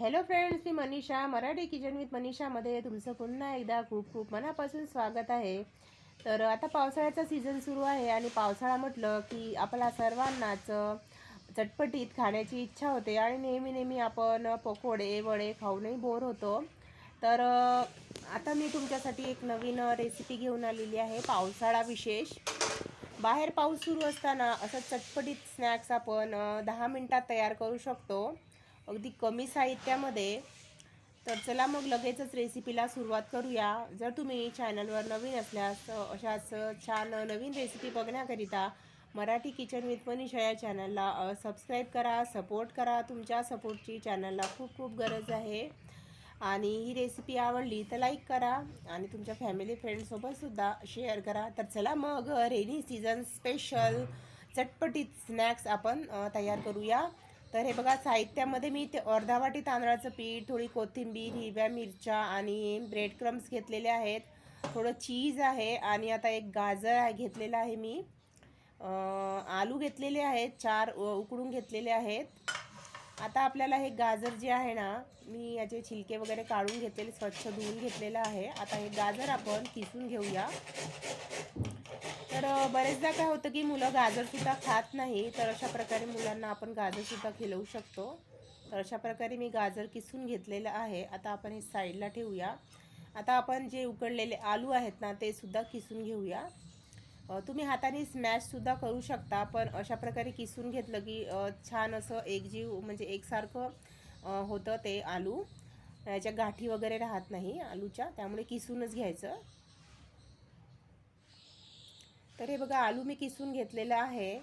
Hello friends मी Manisha Marathi kitchen with मनीषामध्ये तुमचं पुन्हा एकदा खूप खूप मनापासून स्वागत आहे. तर आता पावसाळ्याचा सीझन सुरू आहे आणि पावसाळा म्हटलं की आपल्या सर्वांनाच चटपटीत खाण्याची इच्छा होते आणि नेहमी नेहमी आपण पकोडे वडे खाऊनही बोर होतो. तर आता मी तुमच्यासाठी एक नवीन रेसिपी घेऊन आलेली आहे पावसाळा विशेष. बाहेर पाऊस सुरू असताना असं चटपटीत स्नॅक्स आपण दहा मिनटात तयार करू शकतो. अगदी कमी साहित्यामध्ये. तर चला मग लगेचच रेसिपीला सुरुवात करूया. जर तुम्ही चॅनलवर नवीन असल्यास अशाच छान नवीन रेसिपी बघण्याकरिता मराठी किचन विथ मनीषा या चॅनलला सबस्क्राईब करा सपोर्ट करा. तुमच्या सपोर्टची चॅनलला खूप खूप गरज आहे. आणि ही रेसिपी आवडली तर लाईक करा आणि तुमच्या फॅमिली फ्रेंडसोबतसुद्धा शेअर करा. तर चला मग रेनी सीझन स्पेशल चटपटीत स्नॅक्स आपण तयार करूया. तर हे बघा साहित्यामध्ये मी ते अर्धा वाटी तांदळाचं पीठ थोडी कोथिंबीर हिरव्या मिरच्या आणि ब्रेड क्रम्स घेतलेले आहेत. थोडं चीज आहे आणि आता एक गाजर आहे घेतलेलं आहे मी. आलू घेतलेले आहेत चार उकडून घेतलेले आहेत. आता आपल्याला हे गाजर जे आहे ना मी याचे छिलके वगैरे काढून घेतलेले स्वच्छ धुवून घेतलेलं आहे. आता हे गाजर आपण किसून घेऊया. तर बरेचदा काय होतं की मुलं गाजरसुद्धा खात नाही तर अशा प्रकारे मुलांना आपण गाजरसुद्धा खिलवू शकतो. तर अशा प्रकारे मी गाजर किसून घेतलेलं आहे. आता आपण हे साईडला ठेवूया. आता आपण जे उकडलेले आलू आहेत ना ते सुद्धा किसून घेऊया. तुम्ही हाताने स्मॅशसुद्धा करू शकता पण अशा प्रकारे किसून घेतलं की छान असं एकजीव म्हणजे एकसारखं होतं ते आलू. याच्या गाठी वगैरे राहत नाही आलूच्या त्यामुळे किसूनच घ्यायचं. तर हे बघा आलू मी किसून घेतलेलं आहे.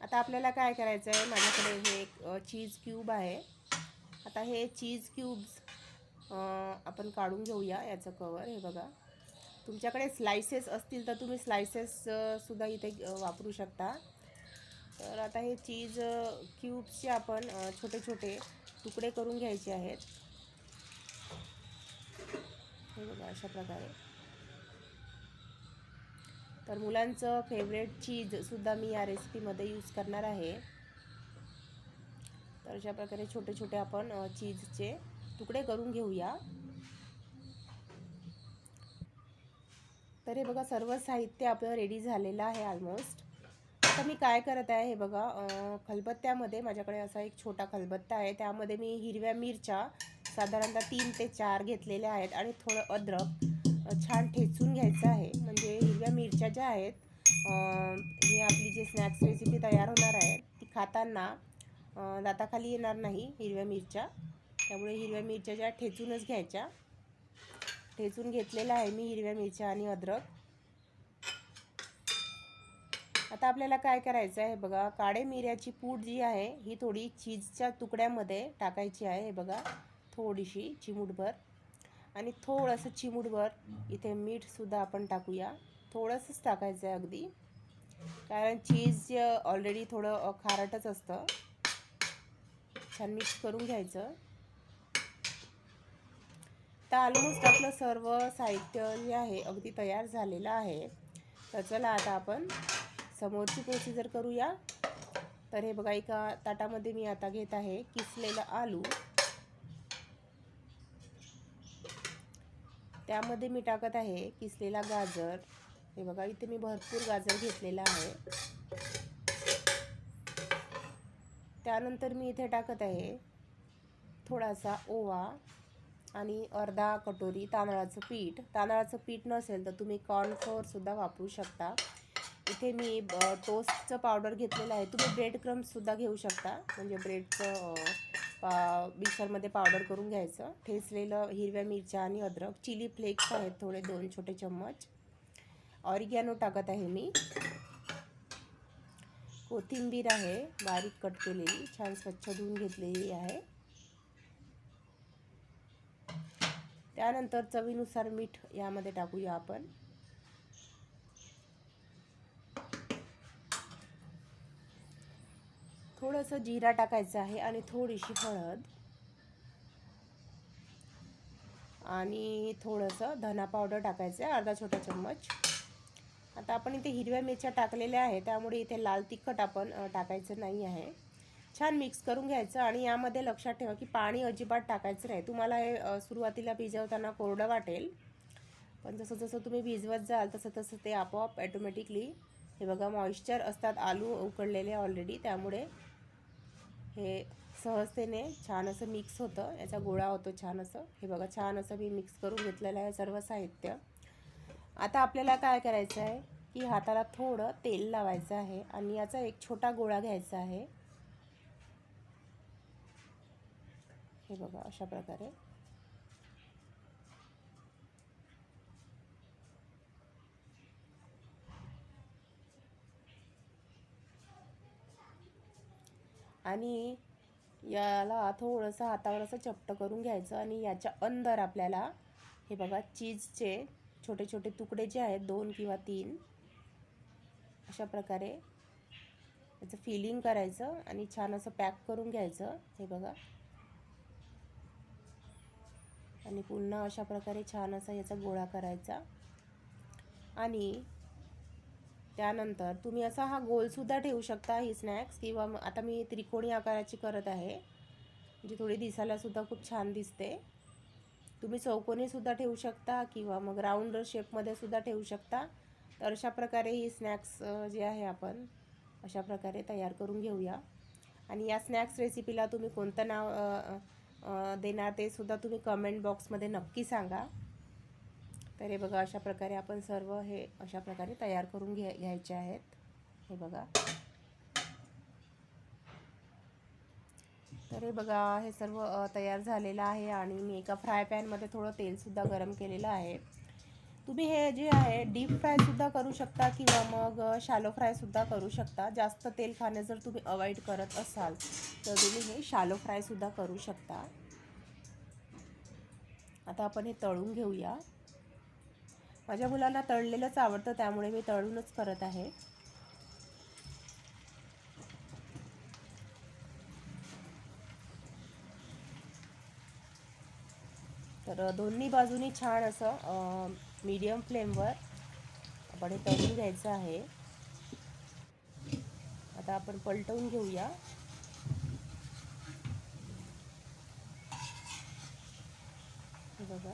आता आपल्याला काय करायचं आहे माझ्याकडे हे एक चीज क्यूब आहे. आता हे चीज क्यूब्स आपण काढून घेऊया याचं कवर हे बघा. तुमच्याकडे स्लायसेस असतील तर तुम्ही स्लायसेससुद्धा इथे वापरू शकता. तर आता हे चीज क्यूब्सचे आपण छोटे छोटे तुकडे करून घ्यायचे आहेत. हे बघा अशा प्रकारे. तर मुलांचं फेवरेट चीजसुद्धा मी या रेसिपीमध्ये यूज करणार आहे. तर अशा प्रकारे छोटे छोटे आपण चीजचे तुकडे करून घेऊया. तर हे बघा सर्व साहित्य आपलं रेडी झालेलं आहे ऑलमोस्ट आता मी काय करत आहे हे बघा खलबत्त्यामध्ये माझ्याकडे असा एक छोटा खलबत्ता आहे. त्यामध्ये मी हिरव्या मिरच्या साधारणतः तीन ते चार घेतलेल्या आहेत आणि थोडं अद्रक छान ठेचून घ्यायचं आहे. म्हणजे हिरव्या मिरच्या ज्या आहेत अं, ही आपली जी स्नॅक्स रेसिपी तयार होणार आहे ती खाताना दाताखाली येणार नाही हिरव्या मिरच्या. त्यामुळे हिरव्या मिरच्या ज्या ठेचूनच घ्यायच्या. ठेचून घेतलेल्या आहे मी हिरव्या मिरच्या आणि अद्रक. आता आपल्याला काय करायचं आहे बघा काळे मिऱ्याची पूड जी आहे ही थोडी चीजच्या तुकड्यामध्ये टाकायची आहे हे बघा थोडीशी चिमूटभर. आणि थोडंसं चिमूटभर इथे मीठसुद्धा आपण टाकूया. थोडंसंच टाकायचं आहे अगदी. कारण चीज ऑलरेडी थोडं खारटच असतं. छान मिक्स करून घ्यायचं. तर ऑलमोस्ट आपलं सर्व साहित्य जे आहे अगदी तयार झालेलं आहे. तर चला आता आपण समोरची प्रोसिजर करूया. तर हे बघा एका ताटामध्ये मी आता घेत आहे किसलेलं आलू. त्यामध्ये मी टाकत आहे किसलेला गाजर. हे बघा इथे मी भरपूर गाजर घेतलेला आहे. त्यानंतर मी इथे टाकत आहे थोडासा ओवा आणि अर्धा कटोरी तांदळाचं पीठ. तांदळाचं पीठ नसेल तर तुम्ही कॉर्नफ्लोअरसुद्धा वापरू शकता. इथे मी ब- टोस्टचं पावडर घेतलेलं आहे. तुम्ही ब्रेड क्रम्ससुद्धा घेऊ शकता. म्हणजे ब्रेडचं पा मिक्सरमध्ये पावडर करून घ्यायचं. ठेचलेलं हिरव्या मिरच्या आणि अद्रक. चिली फ्लेक्स आहेत थोडे दोन छोटे चम्मच. ऑरिगॅनो टाकत आहे मी. कोथिंबीर आहे बारीक कट केलेली. छान स्वच्छ धुवून घेतलेली आहे. त्यानंतर चवीनुसार मीठ यामध्ये टाकूया आपण. थोडंसं जिरा टाकायचं आहे आणि थोडीशी हळद. आणि थोडंसं धना पावडर टाकायचं आहे अर्धा छोटा चम्मच. आता आपण इथे हिरव्या मिरच्या टाकलेल्या आहे त्यामुळे इथे लाल तिखट आपण टाकायचं नाही आहे. छान मिक्स करून घ्यायचं आणि यामध्ये लक्षात ठेवा की पाणी अजिबात टाकायचं नाही. तुम्हाला हे सुरुवातीला भिजवताना कोरडं वाटेल पण जसं जसं तुम्ही भिजवत जाल तसं तसं ते आपोआप ॲटोमॅटिकली हे बघा मॉइश्चर असतात आलू उकडलेले ऑलरेडी त्यामुळे हे सहजतेने छान असं मिक्स होतं. याचा गोळा होतो छान असं. हे बघा छान असं मी मिक्स करून घेतलेलं आहे सर्व साहित्य. आता आपल्याला काय करायचं आहे की हाताला थोडं तेल लावायचं आहे आणि याचा एक छोटा गोळा घ्यायचा आहे. हे बघा अशा प्रकारे. आणि याला थोडंसं हातावर असं चपट करून घ्यायचं आणि याच्या अंदर आपल्याला हे बघा चीजचे छोटे छोटे तुकडे जे आहेत दोन किंवा तीन अशा प्रकारे याचं फिलिंग करायचं आणि छान असं पॅक करून घ्यायचं. हे बघा. आणि पुन्हा अशा प्रकारे छान असा याचा गोळा करायचा. आणि त्यानंतर तुम्ही असा हा गोलसुद्धा ठेवू शकता ही स्नॅक्स किंवा मग आता मी त्रिकोणी आकाराची करत आहे जी थोडी दिसायलासुद्धा खूप छान दिसते. तुम्ही चौकोनीसुद्धा ठेवू शकता किंवा मग राऊंड शेपमध्ये सुद्धा ठेवू शकता. तर अशा प्रकारे ही स्नॅक्स जे आहे आपण अशा प्रकारे तयार करून घेऊया. आणि या स्नॅक्स रेसिपीला तुम्ही कोणतं नाव देणार ते सुद्धा तुम्ही कमेंट बॉक्समध्ये नक्की सांगा. तर हे बघा अशा प्रकारे आपण सर्व हे अशा प्रकारे तयार करून घ्या घ्यायचे आहेत. हे बघा. तर हे बघा हे सर्व तयार झालेलं आहे आणि मी एका फ्राय पॅनमध्ये थोडं तेलसुद्धा गरम केलेलं आहे. तुम्ही हे जे आहे डीप फ्रायसुद्धा करू शकता किंवा मग शालो फ्रायसुद्धा करू शकता. जास्त तेल खाणे जर तुम्ही अवॉइड करत असाल तर तुम्ही हे शालो फ्रायसुद्धा करू शकता. आता आपण हे तळून घेऊया. माझ्या मुलांना तळलेलंच आवडतं त्यामुळे मी तळूनच करत आहे. तर दोन्ही बाजूनी छान असं मीडियम फ्लेमवर आपण हे तळून घ्यायचं आहे. आता आपण पलटवून घेऊया. बघा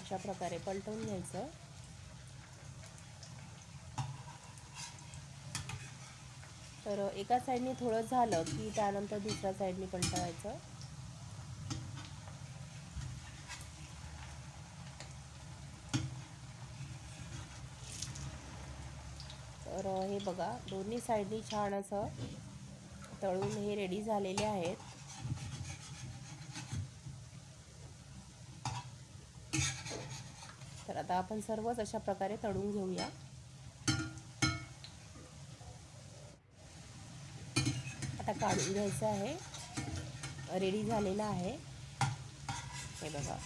अशा प्रकारे पलटवून घ्यायचं. तर एका साईडने थोडं झालं की त्यानंतर दुसऱ्या साईडने पलटवायचं तर हे बघा दोन्ही साईडनी छान असं तळून हे रेडी झालेले आहेत. तर आता आपण सर्वच अशा प्रकारे तळून घेऊया. काढून घ्यायचं आहे. रेडी झालेलं आहे. हे बघा.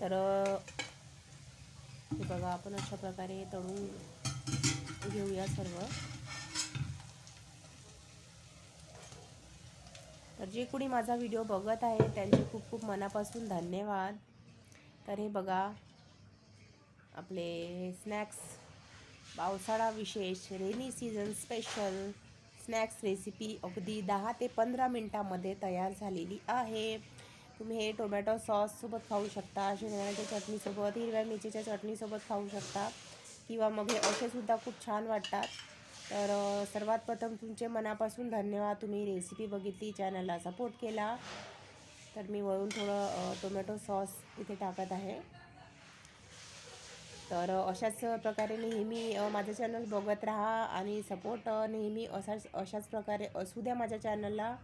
तर हे बघा आपण अशा प्रकारे तळून घेऊया सर्व. तर जे कोणी माझा व्हिडिओ बघत आहे त्यांचे खूप खूप मनापासून धन्यवाद. तर हे बघा आपले स्नॅक्स पावसाळा विशेष rainy season special snacks recipe अगदी दहा ते पंधरा मिनटामध्ये तयार झालेली आहे. तुम्ही हे टोमॅटो सॉससोबत खाऊ शकता शेंगदाण्याच्या चटणीसोबत हिरव्या मिरचीच्या चटणीसोबत खाऊ शकता किंवा मग हे असेसुद्धा खूप छान वाटतात. तर सर्वात प्रथम तुमचे मनापासून धन्यवाद. तुम्ही रेसिपी बघितली चॅनलला सपोर्ट केला. तर मी वळून थोडं टोमॅटो सॉस इथे टाकत आहे. तर अशाच प्रकारे नेहमी माझं चॅनल बघत राहा आणि सपोर्ट नेहमी असाच अशाच प्रकारे असू द्या माझ्या चॅनलला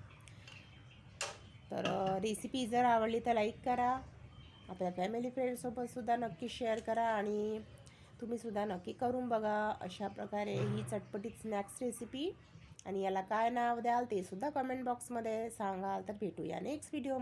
तर रेसिपी जर आवडली तर लाईक करा. आपल्या फॅमिली फ्रेंडसोबतसुद्धा नक्की शेअर करा आणि तुम्हीसुद्धा नक्की करून बघा. अशा प्रकारे ही चटपटीत स्नॅक्स रेसिपी आणि याला काय नाव द्याल ते सुद्धा कमेंट बॉक्समध्ये सांगाल. तर भेटूया नेक्स्ट व्हिडिओ